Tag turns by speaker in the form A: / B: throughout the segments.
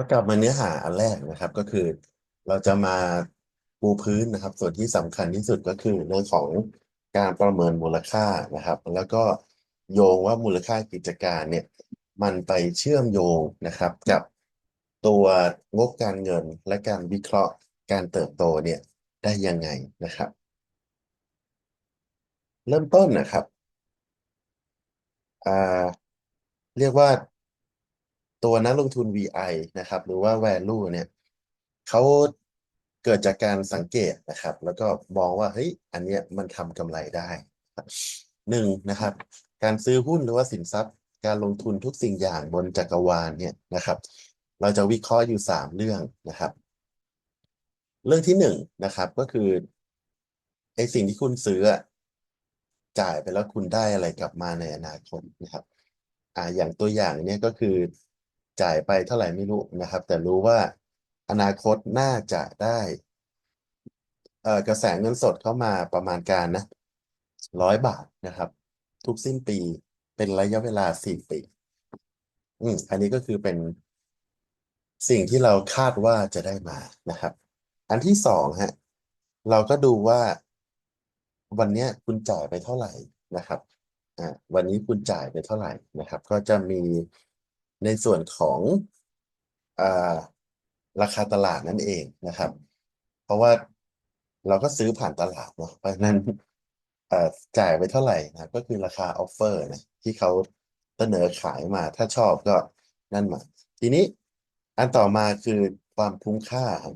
A: ก็กลับมาเนื้อหาอันแรกนะครับ ก็คือ เราจะมาปูพื้นนะครับ ส่วนที่สำคัญที่สุดก็คือเรื่องของการประเมินมูลค่านะครับ แล้วก็โยงว่ามูลค่ากิจการเนี่ย มันไปเชื่อมโยงนะครับ กับตัวงบการเงินและการวิเคราะห์การเติบโตเนี่ยได้ยังไงนะครับ เริ่มต้นนะครับเรียกว่า ตัวนักลงทุน VI นะครับ หรือว่า value เนี่ยเขาเกิดจากการสังเกตนะครับ แล้วก็มองว่าเฮ้ยอันเนี้ยมันทำกำไรได้หนึ่งนะครับ การซื้อหุ้นหรือว่าสินทรัพย์ การลงทุนทุกสิ่งอย่างบนจักรวาลเนี่ยนะครับ เราจะวิเคราะห์อยู่สามเรื่องนะครับ เรื่องที่หนึ่งนะครับก็คือไอสิ่งที่คุณซื้อจ่ายไปแล้วคุณได้อะไรกลับมาในอนาคตนะครับ อ่าอย่างตัวอย่างเนี้ยก็คือ จ่ายไปเท่าไหร่ไม่รู้นะครับ แต่รู้ว่าอนาคตน่าจะได้เอ่อกระแสเงินสดเข้ามาประมาณการนะร้อยบาทนะครับ ทุกสิ้นปีเป็นระยะเวลาสี่ปี อืมอันนี้ก็คือเป็นสิ่งที่เราคาดว่าจะได้มานะครับ อันที่สองฮะ เราก็ดูว่าวันนี้คุณจ่ายไปเท่าไหร่นะครับอ่าวันนี้คุณจ่ายไปเท่าไหร่นะครับ ก็จะมี ในส่วนของอราคาตลาดนั่นเองนะครับ เพราะว่าเราก็ซื้อผ่านตลาดเนาะเพราะฉะนั้นจ่ายไปเท่าไหร่นะก็คือราคาออฟเฟอร์นะที่เขาเสนอขายมาถ้าชอบก็นั่นมา ทีนี้อันต่อมาคือความคุ้มค่าครับ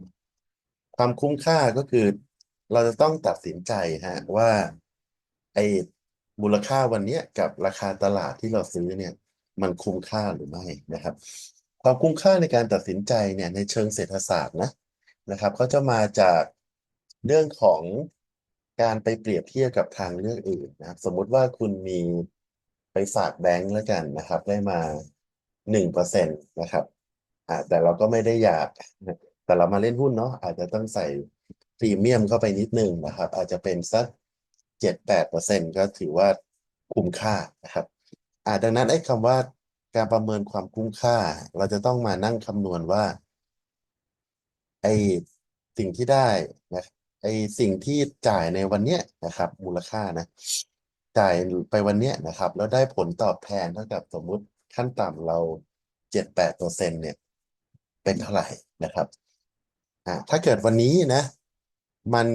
A: ความคุ้มค่าก็คือเราจะต้องตัดสินใจฮะว่าไอ้มูลค่าวันเนี้ยกับราคาตลาดที่เราซื้อเนี่ย มันคุ้มค่าหรือไม่นะครับ ความคุ้มค่าในการตัดสินใจเนี่ยในเชิงเศรษฐศาสตร์นะนะครับก็จะมาจากเรื่องของการไปเปรียบเทียบกับทางเลือกอื่นนะครับ สมมุติว่าคุณมีไปฝากแบงก์แล้วกันนะครับ ได้มาหนึ่งเปอร์เซ็นต์นะครับอ่าแต่เราก็ไม่ได้อยาก แต่เรามาเล่นหุ้นเนาะอาจจะต้องใส่พรีเมียมเข้าไปนิดนึงนะครับ อาจจะเป็นสักเจ็ดแปดเปอร์เซ็นต์ก็ถือว่าคุ้มค่านะครับ อ่าดังนั้นไอ้คำว่าการประเมินความคุ้มค่า เราจะต้องมานั่งคำนวณว่า ไอ้สิ่งที่ได้นะไอ้สิ่งที่จ่ายในวันเนี้ยนะครับ มูลค่านะ จ่ายไปวันเนี้ยนะครับ แล้วได้ผลตอบแทนเท่ากับสมมุติขั้นต่ำเราเจ็ดแปดเปอร์เซ็นเนี่ย เป็นเท่าไหร่นะครับอ่าถ้าเกิดวันนี้นะ มัน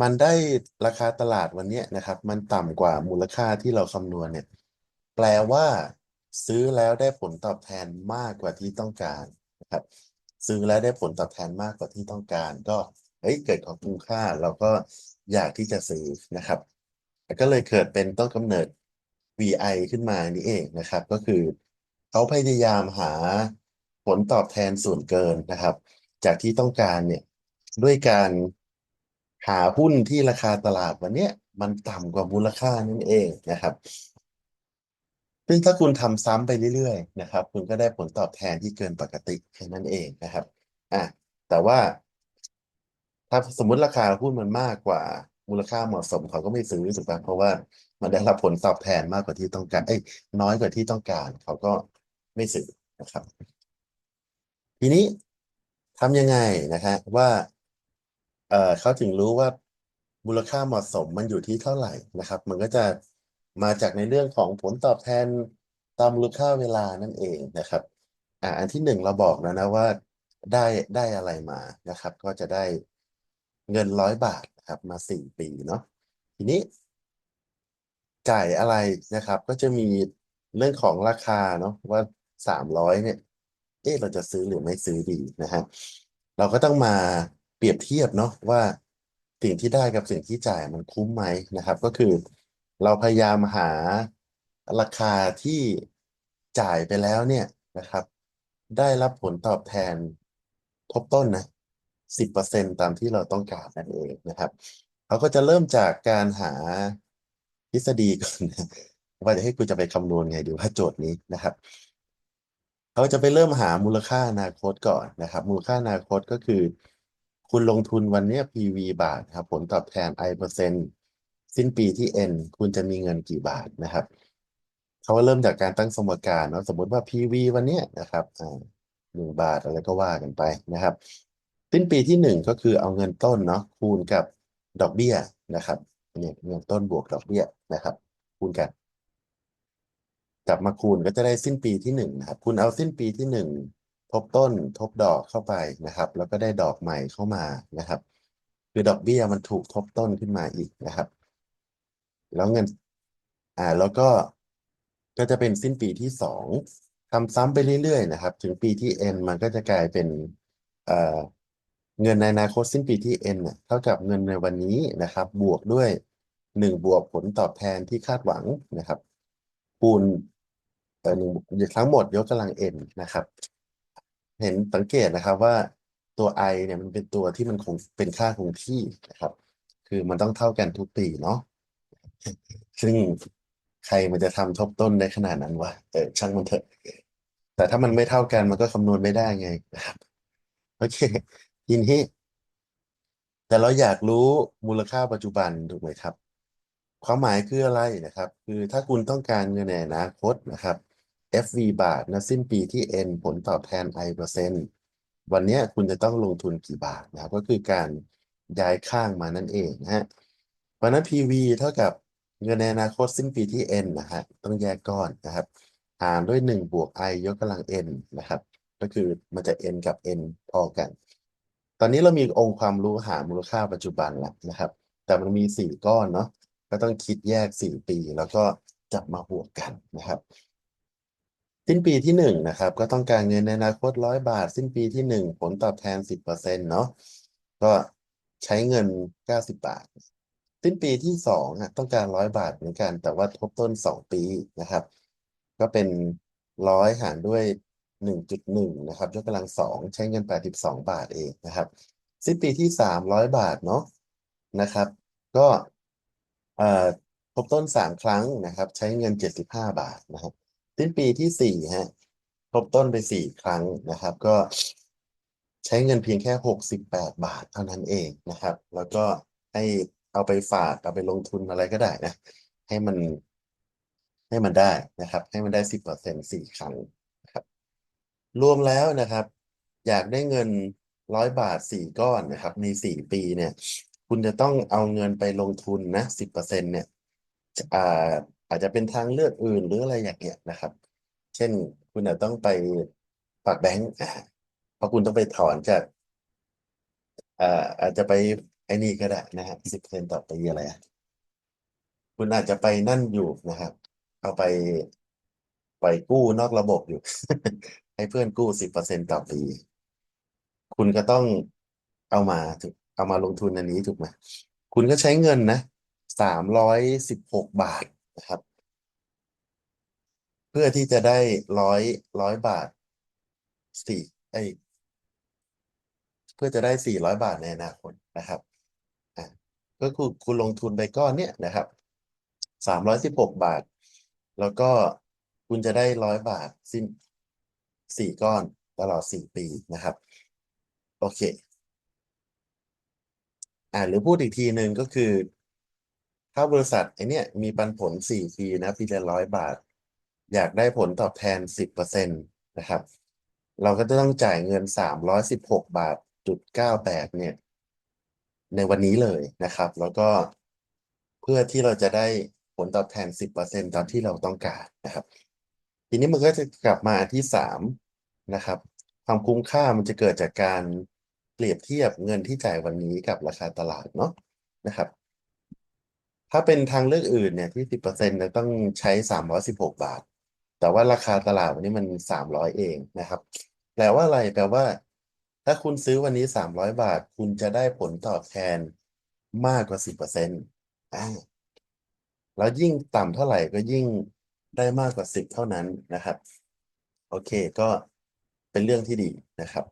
A: มันได้ราคาตลาดวันเนี้ยนะครับ มันต่ำกว่ามูลค่าที่เราคำนวณเนี่ย แปลว่าซื้อแล้วได้ผลตอบแทนมากกว่าที่ต้องการนะครับ ซื้อแล้วได้ผลตอบแทนมากกว่าที่ต้องการ ก็เฮ้ยเกิดความคุ้มค่าเราก็อยากที่จะซื้อนะครับก็เลยเกิดเป็นต้นกำเนิด VI ขึ้นมานี่เองนะครับ ก็คือเขาพยายามหาผลตอบแทนส่วนเกินนะครับ จากที่ต้องการเนี่ยด้วยการ หาหุ้นที่ราคาตลาดวันเนี้ยมันต่ำกว่ามูลค่านั่นเองนะครับซึ่งถ้าคุณทำซ้ำไปเรื่อยๆนะครับ คุณก็ได้ผลตอบแทนที่เกินปกติแค่นั้นเองนะครับอะแต่ว่า ถ้าสมมติราคาหุ้นมันมากกว่ามูลค่าเหมาะสมเขาก็ไม่ซื้อถูกปะเพราะว่ามันได้รับผลตอบแทนมากกว่าที่ต้องการ เอ้ยน้อยกว่าที่ต้องการ เขาก็ไม่ซื้อนะครับ ทีนี้ทำยังไงนะฮะว่า เอ่อเขาถึงรู้ว่ามูลค่าเหมาะสมมันอยู่ที่เท่าไหร่นะครับ มันก็จะมาจากในเรื่องของผลตอบแทนตามมูลค่าเวลานั่นเองนะครับอ่าอันที่หนึ่งเราบอกแล้วนะว่าได้ได้อะไรมานะครับ ก็จะได้เงินร้อยบาทนะครับ มาสี่ปีเนาะทีนี้จ่ายอะไรนะครับ ก็จะมีเรื่องของราคาเนาะว่าสามร้อยเนี่ยเอ๊ะเราจะซื้อหรือไม่ซื้อดีนะฮะเราก็ต้องมา รียบเทียบเนาะว่าสิ่งที่ได้กับสิ่งที่จ่ายมันคุ้มไหมนะครับ ก็คือ เราพยายามหาราคาที่จ่ายไปแล้วเนี่ยนะครับ ได้รับผลตอบแทนทบต้นนะสิบเปอร์เซ็นตามที่เราต้องการนั่นเองนะครับเขาก็จะเริ่มจากการหาทฤษฎีก่อนว่าจะให้คุณจะไปคำนวณไงดีว่าโจทย์นี้นะครับเขาจะไปเริ่มหามูลค่าอนาคตก่อนนะครับ มูลค่าอนาคตก็คือ คุณลงทุนวันเนี้ย PV บาทครับ ผลตอบแทน I เปอร์เซ็นต์สิ้นปีที่ N คุณจะมีเงินกี่บาทนะครับเขาเริ่มจากการตั้งสมการเนาะสมมติว่า PV วันเนี้ยนะครับอ่าหนึ่งบาทอะไรก็ว่ากันไปนะครับ สิ้นปีที่หนึ่งก็คือเอาเงินต้นเนาะคูณกับดอกเบี้ยนะครับเนี่ยเงินต้นบวกดอกเบี้ยนะครับ คูณกันกลับมาคูณก็จะได้สิ้นปีที่หนึ่งนะครับ คุณเอาสิ้นปีที่หนึ่ง ทบต้นทบดอกเข้าไปนะครับ แล้วก็ได้ดอกใหม่เข้ามานะครับ คือดอกเบี้ยมันถูกทบต้นขึ้นมาอีกนะครับ แล้วเงิน อ่าแล้วก็ก็จะเป็นสิ้นปีที่สองทำซ้ำไปเรื่อยๆนะครับ ถึงปีที่ n มันก็จะกลายเป็นเอ่อเงินในอนาคตสิ้นปีที่ n เนี่ยเท่ากับเงินในวันนี้นะครับ บวกด้วยหนึ่งบวกผลตอบแทนที่คาดหวังนะครับคูณเอ่อหนึ่งทั้งหมดยกกำลัง n นะครับ เห็นสังเกตนะครับว่าตัว i เนี่ยมันเป็นตัวที่มันคงเป็นค่าคงที่นะครับ คือมันต้องเท่ากันทุกปีเนาะซึ่งใครมันจะทำทบต้นได้ขนาดนั้นวะเออช่างมันเถอะ แต่ถ้ามันไม่เท่ากันมันก็คำนวณไม่ได้ไงนะครับโอเคทีนี้แต่เราอยากรู้มูลค่าปัจจุบันถูกไหมครับ ความหมายคืออะไรนะครับ คือถ้าคุณต้องการเงินในอนาคตนะครับ FV บาทนะสิ้นปีที่ N ผลตอบแทน I เปอร์เซ็นต์วันนี้คุณจะต้องลงทุนกี่บาทนะครับก็คือการย้ายข้างมานั่นเองนะฮะเพราะนั้น PV เท่ากับเงินในอนาคตสิ้นปีที่ N นะฮะต้องแยกก้อนนะครับหารด้วย 1 บวก I ยกกำลัง N นะครับ ก็คือมันจะ N กับ N พอกัน ตอนนี้เรามีองค์ความรู้หามูลค่าปัจจุบันแล้วนะครับ แต่มันมีสี่ก้อนเนาะก็ต้องคิดแยกสี่ปี แล้วก็จับมาบวกกันนะครับ สิ้นปีที่หนึ่งนะครับก็ต้องการเงินในอนาคตร้อยบาท สิ้นปีที่หนึ่งผลตอบแทนสิบเปอร์เซ็นต์เนาะก็ใช้เงินเก้าสิบบาท สิ้นปีที่สองอะต้องการร้อยบาทเหมือนกัน แต่ว่าทบต้นสองปีนะครับ ก็เป็นร้อยหารด้วยหนึ่งจุดหนึ่งนะครับยกกำลังสองใช้เงินแปดสิบสองบาทเองนะครับ สิ้นปีที่สามร้อยบาทเนาะนะครับ ก็ทบต้นสามครั้งนะครับ ใช้เงินเจ็ดสิบห้าบาทนะครับ สิ้นปีที่สี่ฮะทบต้นไปสี่ครั้งนะครับ ก็ใช้เงินเพียงแค่หกสิบแปดบาทเท่านั้นเองนะครับ แล้วก็ให้เอาไปฝากเอาไปลงทุนอะไรก็ได้นะ ให้มัน ให้มันได้นะครับ ให้มันได้สิบเปอร์เซ็นต์สี่ครั้งนะครับ รวมแล้วนะครับ อยากได้เงินร้อยบาทสี่ก้อนนะครับ ในสี่ปีเนี่ย คุณจะต้องเอาเงินไปลงทุนนะสิบเปอร์เซ็นต์เนี่ยอ่า อาจจะเป็นทางเลือกอื่นหรืออะไรอย่างเงี้ยนะครับ เช่นคุณอาจต้องไปฝากแบงก์เพราะคุณต้องไปถอนจากอ่าอาจจะไปไอ้นี่ก็ได้นะฮะสิบเปอร์เซ็นต์ต่อปีอะไรคุณอาจจะไปนั่นอยู่นะครับ เอาไปไปกู้นอกระบบอยู่ ให้เพื่อนกู้สิบเปอร์เซ็นต์ต่อปี คุณก็ต้องเอามาถูกเอามาลงทุนอันนี้ถูกไหมคุณก็ใช้เงินนะสามร้อยสิบหกบาท นะครับ เพื่อที่จะได้ร้อยร้อยบาทสี่ไอเพื่อจะได้สี่ร้อยบาทในอนาคตนะครับอะก็คือคุณลงทุนไปก้อนเนี้ยนะครับสามร้อยสิบหกบาท แล้วก็คุณจะได้ร้อยบาทสิ้นสี่ก้อนตลอดสี่ปีนะครับ โอเค อ่าหรือพูดอีกทีหนึ่งก็คือ ถ้าบริษัทไอเนี้ยมีปันผลสี่ปีนะปีละร้อยบาท อยากได้ผลตอบแทนสิบเปอร์เซ็นต์นะครับ เราก็จะต้องจ่ายเงินสามร้อยสิบหกบาทจุดเก้าแปดเนี่ย ในวันนี้เลยนะครับ แล้วก็เพื่อที่เราจะได้ผลตอบแทนสิบเปอร์เซ็นตามที่เราต้องการนะครับ ทีนี้มันก็จะกลับมาที่สามนะครับ ความคุ้มค่ามันจะเกิดจากการเปรียบเทียบเงินที่จ่ายวันนี้กับราคาตลาดเนาะนะครับ ถ้าเป็นทางเลือกอื่นเนี่ยที่สิบเปอร์เซ็นต์ต้องใช้สามร้อยสิบหกบาท แต่ว่าราคาตลาดวันนี้มันสามร้อยเองนะครับ แปลว่าอะไรแปลว่า ถ้าคุณซื้อวันนี้สามร้อยบาท คุณจะได้ผลตอบแทนมากกว่าสิบเปอร์เซ็นต์อ่าแล้วยิ่งต่ำเท่าไหร่ก็ยิ่งได้มากกว่าสิบเท่านั้นนะครับ โอเคก็เป็นเรื่องที่ดีนะครับ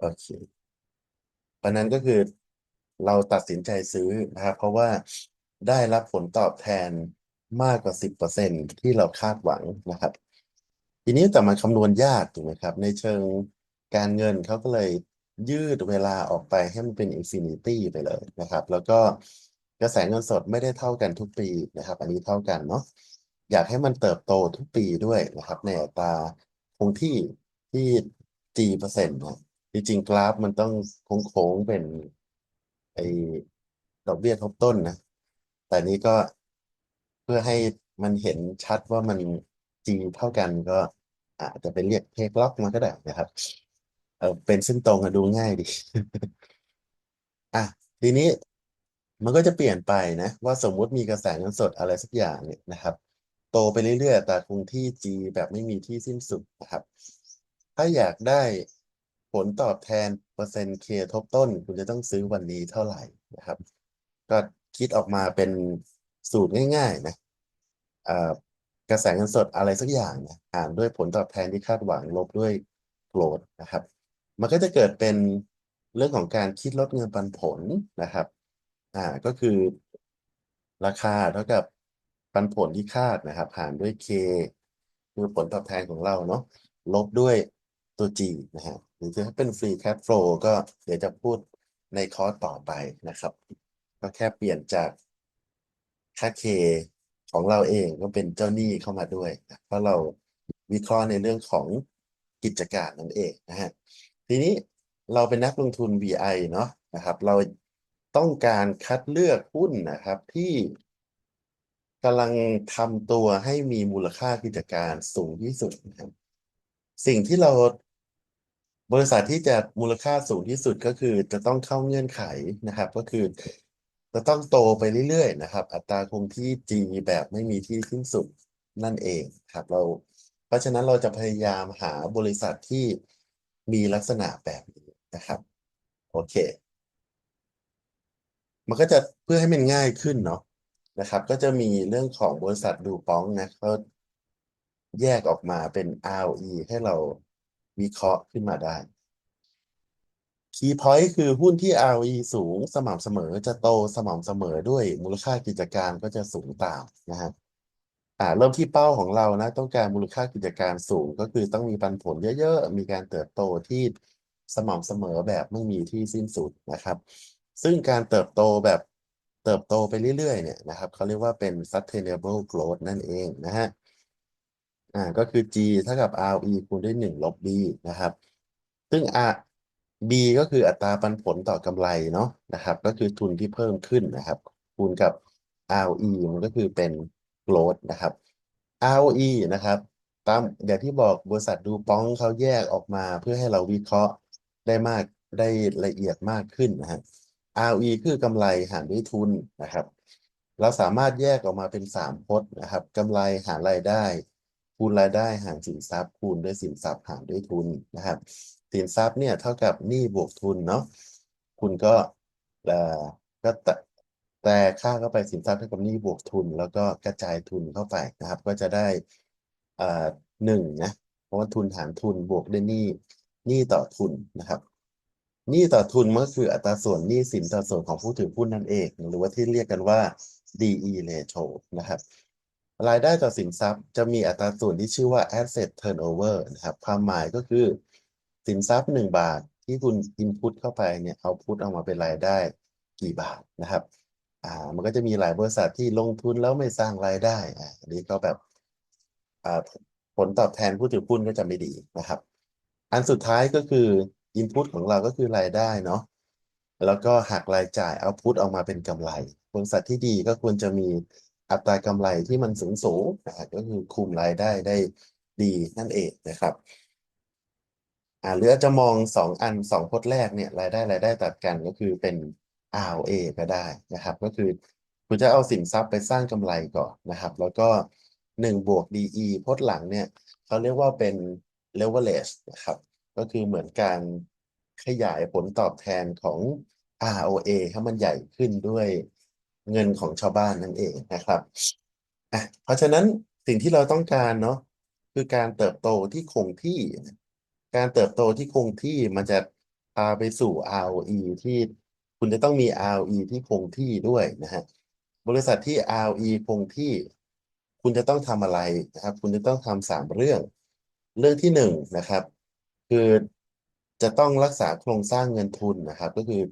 A: โอเคเพราะนั้นก็คือ เราตัดสินใจซื้อนะครับ เพราะว่าได้รับผลตอบแทนมากกว่าสิบเปอร์เซ็นที่เราคาดหวังนะครับ ทีนี้แต่มันคำนวณยากถูกไหมครับ ในเชิงการเงินเขาก็เลยยืดเวลาออกไปให้มันเป็นอินฟินิตี้ไปเลยนะครับ แล้วก็กระแสเงินสดไม่ได้เท่ากันทุกปีนะครับ อันนี้เท่ากันเนาะอยากให้มันเติบโตทุกปีด้วยนะครับ ในอัตราคงที่ที่ที่ G เปอร์เซ็นต์นะจริงๆกราฟมันต้องโค้งๆเป็น ไอ้ดอกเบี้ยทบต้นนะ แต่นี้ก็เพื่อให้มันเห็นชัดว่ามัน G เท่ากันก็อาจจะไปเรียกเพกล็อกมาก็ได้นะครับ เออเป็นเส้นตรงอะดูง่ายดี อะ ทีนี้มันก็จะเปลี่ยนไปนะ ว่าสมมุติมีกระแสเงินสดอะไรสักอย่างเนี่ยนะครับ โตไปเรื่อยๆแต่คงที่ G แบบไม่มีที่สิ้นสุดนะครับ ถ้าอยากได้ ลตอบแทนเปอร์เซ็นต์ K ทบต้น คุณจะต้องซื้อวันนี้เท่าไหร่นะครับ ก็คิดออกมาเป็นสูตรง่าย ๆ นะกระแสเงินสดอะไรสักอย่างนะอ่านด้วยผลตอบแทนที่คาดหวังลบด้วยโกรดนะครับ มันก็จะเกิดเป็นเรื่องของการคิดลดเงินปันผลนะครับอ่าก็คือ ราคาเท่ากับปันผลที่คาดนะครับหารด้วย K คือผลตอบแทนของเราเนาะลบด้วยตัว G นะฮะ หรือถ้าเป็น free cash flow ก็เดี๋ยวจะพูดในคอร์สต่อไปนะครับ ก็แค่เปลี่ยนจากค่า K ของเราเองก็เป็นเจ้าหนี้เข้ามาด้วยนะเพราะเราวิเคราะห์ในเรื่องของกิจการนั่นเองนะฮะทีนี้เราเป็นนักลงทุน VI เนาะนะครับ เราต้องการคัดเลือกหุ้นนะครับที่กำลังทำตัวให้มีมูลค่ากิจการสูงที่สุดนะครับสิ่งที่เรา บริษัทที่จะมูลค่าสูงที่สุดก็คือจะต้องเข้าเงื่อนไขนะครับ ก็คือ จะต้องโตไปเรื่อยๆนะครับ อัตราคงที่ G แบบไม่มีที่สิ้นสุดนั่นเองครับเรา เพราะฉะนั้นเราจะพยายามหาบริษัทที่มีลักษณะแบบนี้นะครับ โอเค มันก็จะเพื่อให้มันง่ายขึ้นเนาะนะครับ ก็จะมีเรื่องของบริษัทดูปองนะเขาแยกออกมาเป็น ROE ให้เรา วิเคราะห์ขึ้นมาได้ Key Point คือหุ้นที่ ROE สูงสม่ำเสมอจะโตสม่ำเสมอด้วยมูลค่ากิจการก็จะสูงตามนะฮะอ่าเริ่มที่เป้าของเรานะ ต้องการมูลค่ากิจการสูง ก็คือต้องมีปันผลเยอะๆ มีการเติบโตที่สม่ำเสมอแบบไม่มีที่สิ้นสุดนะครับ ซึ่งการเติบโตแบบเติบโตไปเรื่อยๆเนี่ยนะครับเขาเรียกว่าเป็น sustainable growth นั่นเองนะฮะ อ่าก็คือ G เท่ากับ ROE คูณด้วย 1 ลบ B นะครับ ซึ่ง R B ก็คืออัตราปันผลต่อกำไรเนาะนะครับ ก็คือทุนที่เพิ่มขึ้นนะครับ คูณกับ ROE มันก็คือเป็น growth นะครับ ROE นะครับตามอย่างที่บอกบริษัทดูป้องเขาแยกออกมาเพื่อให้เราวิเคราะห์ได้มากได้ละเอียดมากขึ้นนะฮะ ROE คือกำไรหารด้วยทุนนะครับ เราสามารถแยกออกมาเป็นสามพจน์นะครับกำไรหารรายได้ คูณรายได้หารสินทรัพย์คูณด้วยสินทรัพย์หารด้วยทุนนะครับสินทรัพย์เนี่ยเท่ากับหนี้บวกทุนเนาะคุณก็เอ่อก็แตแต่ค่าเข้าไปสินทรัพย์เท่ากับหนี้บวกทุน แล้วก็กระจายทุนเข้าไปนะครับ ก็จะได้เอ่อหนึ่งนะเพราะว่าทุนหารทุนบวกด้วยหนี้หนี้ต่อทุนนะครับหนี้ต่อทุนมันก็คืออัตราส่วนหนี้สินต่อส่วนของผู้ถือหุ้นนั่นเอง หรือว่าที่เรียกกันว่า DE ratio นะครับ รายได้ต่อสินทรัพย์จะมีอัตราส่วนที่ชื่อว่า asset turnover นะครับ ความหมายก็คือสินทรัพย์หนึ่งบาทที่คุณ input เข้าไปเนี่ยเอาพุทออกมาเป็นรายได้กี่บาทนะครับอ่ามันก็จะมีหลายบริษัทที่ลงทุนแล้วไม่สร้างรายได้อ่าอันนี้ก็แบบอ่าผลตอบแทนผู้ถือหุ้นก็จะไม่ดีนะครับ อันสุดท้ายก็คือ input ของเราก็คือรายได้เนาะแล้วก็หักรายจ่ายเอาพุทออกมาเป็นกำไรบริษัทที่ดีก็ควรจะมี อัตรากำไรที่มันสูงสูงนะครับก็คือคุมรายได้ได้ดีนั่นเองนะครับอ่าหรือจะมองสองอันสองพจน์แรกเนี่ยรายได้รายได้ตัดกันก็คือเป็น ROA ก็ได้นะครับ ก็คือคุณจะเอาสินทรัพย์ไปสร้างกำไรก่อนนะครับ แล้วก็หนึ่งบวก DE พจน์หลังเนี่ยเขาเรียกว่าเป็น leverage นะครับ ก็คือเหมือนการขยายผลตอบแทนของ ROA ให้มันใหญ่ขึ้นด้วย เงินของชาวบ้านนั่นเองนะครับอะเพราะฉะนั้นสิ่งที่เราต้องการเนาะคือการเติบโตที่คงที่ การเติบโตที่คงที่มันจะพาไปสู่ ROE ที่คุณจะต้องมี ROE ที่คงที่ด้วยนะฮะบริษัทที่ ROE คงที่ คุณจะต้องทำอะไรนะครับ คุณจะต้องทำสามเรื่อง เรื่องที่หนึ่งนะครับ คือจะต้องรักษาโครงสร้างเงินทุนนะครับ ก็คือ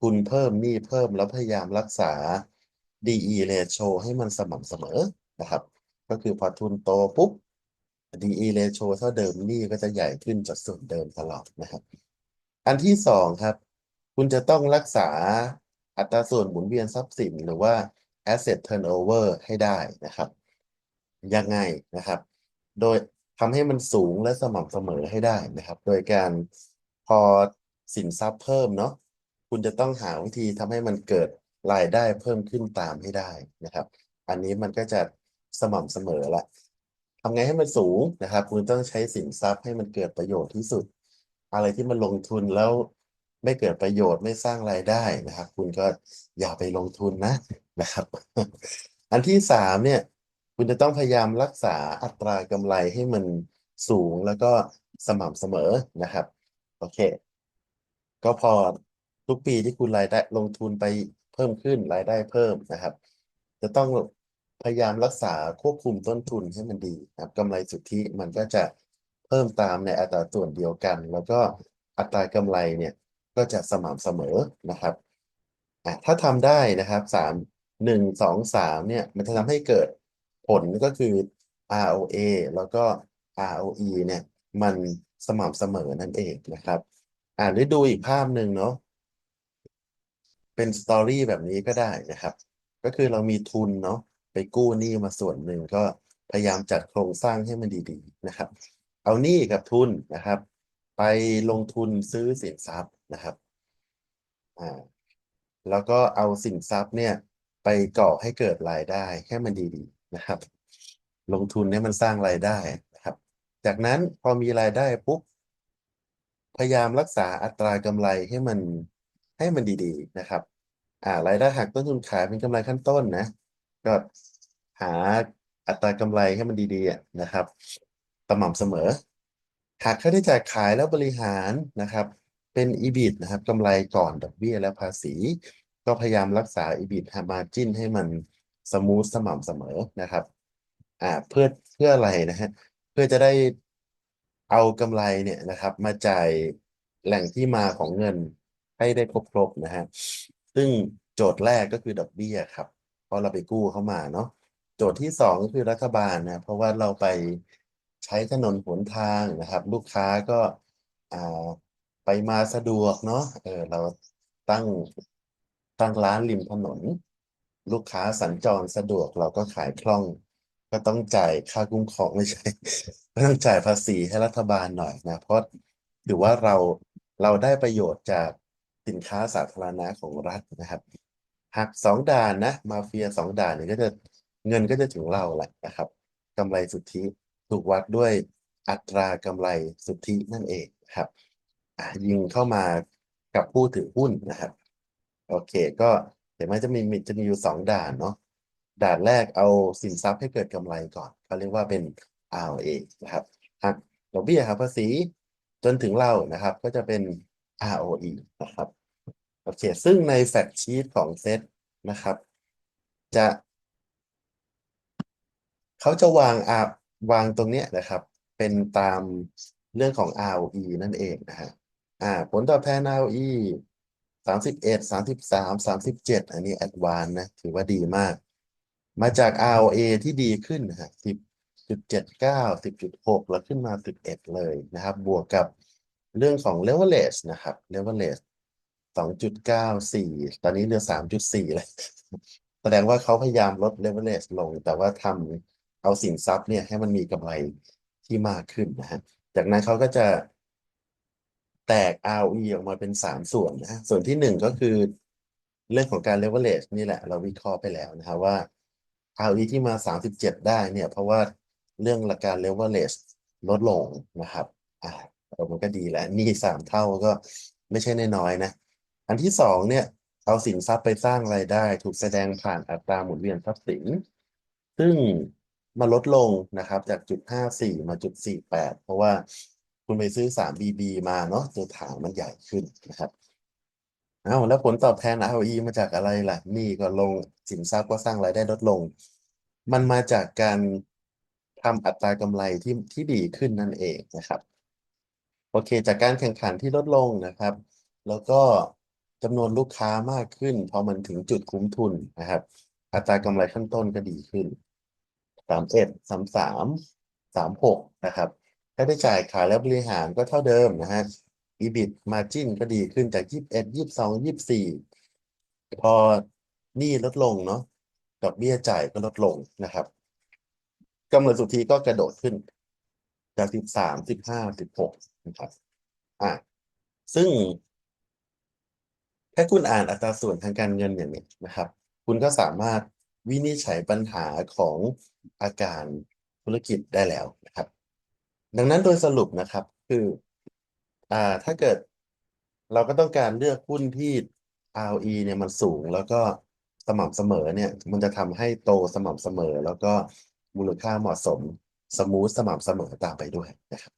A: ทุนเพิ่มหนี้เพิ่มแล้วพยายามรักษา DE ratio ให้มันสม่ำเสมอนะครับ ก็คือพอทุนโตปุ๊บ DE ratio เท่าเดิมนี้ก็จะใหญ่ขึ้นจากส่วนเดิมตลอดนะครับ อันที่สองครับ คุณจะต้องรักษาอัตราส่วนหมุนเวียนทรัพย์สินหรือว่า asset turnover ให้ได้นะครับ ยังไงนะครับ โดยทำให้มันสูงและสม่ำเสมอให้ได้นะครับ โดยการพอสินทรัพย์เพิ่มเนาะคุณจะต้องหาวิธีทำให้มันเกิด รายได้เพิ่มขึ้นตามให้ได้นะครับ อันนี้มันก็จะสม่ำเสมอละทำไงให้มันสูงนะครับ คุณต้องใช้สินทรัพย์ให้มันเกิดประโยชน์ที่สุด อะไรที่มันลงทุนแล้วไม่เกิดประโยชน์ไม่สร้างรายได้นะครับ คุณก็อย่าไปลงทุนนะนะครับ อันที่สามเนี่ย คุณจะต้องพยายามรักษาอัตรากำไรให้มันสูงแล้วก็สม่ำเสมอนะครับ โอเค ก็พอทุกปีที่คุณรายได้ลงทุนไป เพิ่มขึ้นรายได้เพิ่มนะครับ จะต้องพยายามรักษาควบคุมต้นทุนให้มันดีนะครับกำไรสุทธิมันก็จะเพิ่มตามในอัตราส่วนเดียวกัน แล้วก็อัตรากำไรเนี่ยก็จะสม่ำเสมอนะครับอะถ้าทำได้นะครับสามหนึ่งสองสามเนี่ยมันจะทำให้เกิดผลก็คือ ROA แล้วก็ ROE เนี่ยมันสม่ำเสมอนั่นเองนะครับ อ่านหรือดูอีกภาพหนึ่งเนาะ เป็นสตอรี่แบบนี้ก็ได้นะครับ ก็คือเรามีทุนเนาะไปกู้หนี้มาส่วนหนึ่งก็พยายามจัดโครงสร้างให้มันดีๆนะครับ เอาหนี้กับทุนนะครับ ไปลงทุนซื้อสินทรัพย์นะครับอ่าแล้วก็เอาสินทรัพย์เนี่ยไปก่อให้เกิดรายได้ให้มันดีๆนะครับ ลงทุนให้มันสร้างรายได้นะครับ จากนั้นพอมีรายได้ปุ๊บพยายามรักษาอัตรากำไรให้มัน ให้มันดีๆนะครับอ่ารายได้หักต้นทุนขายเป็นกำไรขั้นต้นนะ ก็หาอัตรากำไรให้มันดีๆนะครับสม่ำเสมอหักค่าใช้จ่ายขายแล้วบริหารนะครับ เป็น EBIT นะครับกำไรก่อนดอกเบี้ยและภาษี ก็พยายามรักษา EBIT margin ให้มันสมูทสม่ำเสมอนะครับอ่าเพื่อเพื่ออะไรนะฮะเพื่อจะได้เอากำไรเนี่ยนะครับ มาจ่ายแหล่งที่มาของเงิน ให้ได้ครบๆนะฮะซึ่งโจทย์แรกก็คือดอกเบี้ยครับ เพราะเราไปกู้เข้ามาเนาะโจทย์ที่สองก็คือรัฐบาลนะเพราะว่าเราไปใช้ถนนหนทางนะครับ ลูกค้าก็อ่าไปมาสะดวกเนาะเออเราตั้งตั้งร้านริมถนน ลูกค้าสัญจรสะดวกเราก็ขายคล่อง ก็ต้องจ่ายค่าคุ้มครองไม่ใช่ก็ต้องจ่ายภาษีให้รัฐบาลหน่อยนะ เพราะถือว่าเราเราได้ประโยชน์จาก สินค้าสาธารณะของรัฐนะครับหักสองด่านนะ มาเฟียสองด่านเนี่ยก็จะเงินก็จะถึงเราแหละนะครับกำไรสุทธิถูกวัดด้วยอัตรากำไรสุทธินั่นเองครับยิงเข้ามากับผู้ถือหุ้นนะครับ โอเค ก็เห็นไหมจะมีมีจะมีอยู่สองด่านเนาะด่านแรกเอาสินทรัพย์ให้เกิดกำไรก่อนเขาเรียกว่าเป็น ROA นะครับหักดอกเบี้ยหักภาษีจนถึงเรานะครับ ก็จะเป็น ROE นะครับโอเค ซึ่งในแฟกชีตของเซตนะครับ จะเขาจะวางอาวางตรงเนี้ยนะครับ เป็นตามเรื่องของ ROE นั่นเองนะฮะอ่า ผลตอบแทน ROE สามสิบเอ็ดสามสิบสามสามสิบเจ็ดอันนี้แอดวานนะ ถือว่าดีมาก มาจาก ROA ที่ดีขึ้นนะฮะสิบจุดเจ็ดเก้าสิบจุดหกแล้วขึ้นมาสิบเอ็ดเลยนะครับ บวกกับ เรื่องของ leverage นะครับ leverage สองจุดเก้าสี่ตอนนี้เหลือสามจุดสี่เลย แสดงว่าเขาพยายามลด leverage ลง แต่ว่าทำเอาสินทรัพย์เนี่ยให้มันมีกำไรที่มากขึ้นนะฮะ จากนั้นเขาก็จะแตก ROE ออกมาเป็นสามส่วนนะส่วนที่หนึ่งก็คือเรื่องของการ leverage นี่แหละ เราวิเคราะห์ไปแล้วนะครับว่า ROE ที่มาสามสิบเจ็ดได้เนี่ย เพราะว่าเรื่องหละกการ leverage ลดลงนะครับอ่า มันก็ดีแล้วหนี่สามเท่าก็ไม่ใช่น้อยๆนะ อันที่สองเนี่ยเอาสินทรัพย์ไปสร้างรายได้ ถูกแสดงผ่านอัตราหมุนเวียนทรัพย์สิน ซึ่งมาลดลงนะครับ จากจุดห้าสี่มาจุดสี่แปดเพราะว่าคุณไปซื้อสามบีบีมาเนาะตัวถังมันใหญ่ขึ้นนะครับเอาแล้วผลตอบแทน ROE มาจากอะไรล่ะนี่ก็ลงสินทรัพย์ก็สร้างรายได้ลดลง มันมาจากการทำอัตรากำไรที่ที่ดีขึ้นนั่นเองนะครับ โอเค จากการแข่งขันที่ลดลงนะครับ แล้วก็จำนวนลูกค้ามากขึ้น พอมันถึงจุดคุ้มทุนนะครับ อัตรากำไรขั้นต้นก็ดีขึ้นสามเอ็ดสามสาม36นะครับค่าใช้จ่ายขายและบริหารก็เท่าเดิมนะฮะ EBIT margin ก็ดีขึ้นจาก21 22 24พอหนี้ลดลงเนาะดอกเบี้ยจ่ายก็ลดลงนะครับกำไรสุทธิก็กระโดดขึ้น จาก13 15 16 นะครับอะซึ่ง ถ้าคุณอ่านอัตราส่วนทางการเงินอย่างนี้นะครับ คุณก็สามารถวินิจฉัยปัญหาของอาการธุรกิจได้แล้วนะครับ ดังนั้นโดยสรุปนะครับคืออ่าถ้าเกิดเราก็ต้องการเลือกหุ้นที่ ROE เนี่ยมันสูงแล้วก็สม่ำเสมอเนี่ย มันจะทำให้โตสม่ำเสมอ แล้วก็มูลค่าเหมาะสม สมูทสม่ำเสมอตามไปด้วยนะครับ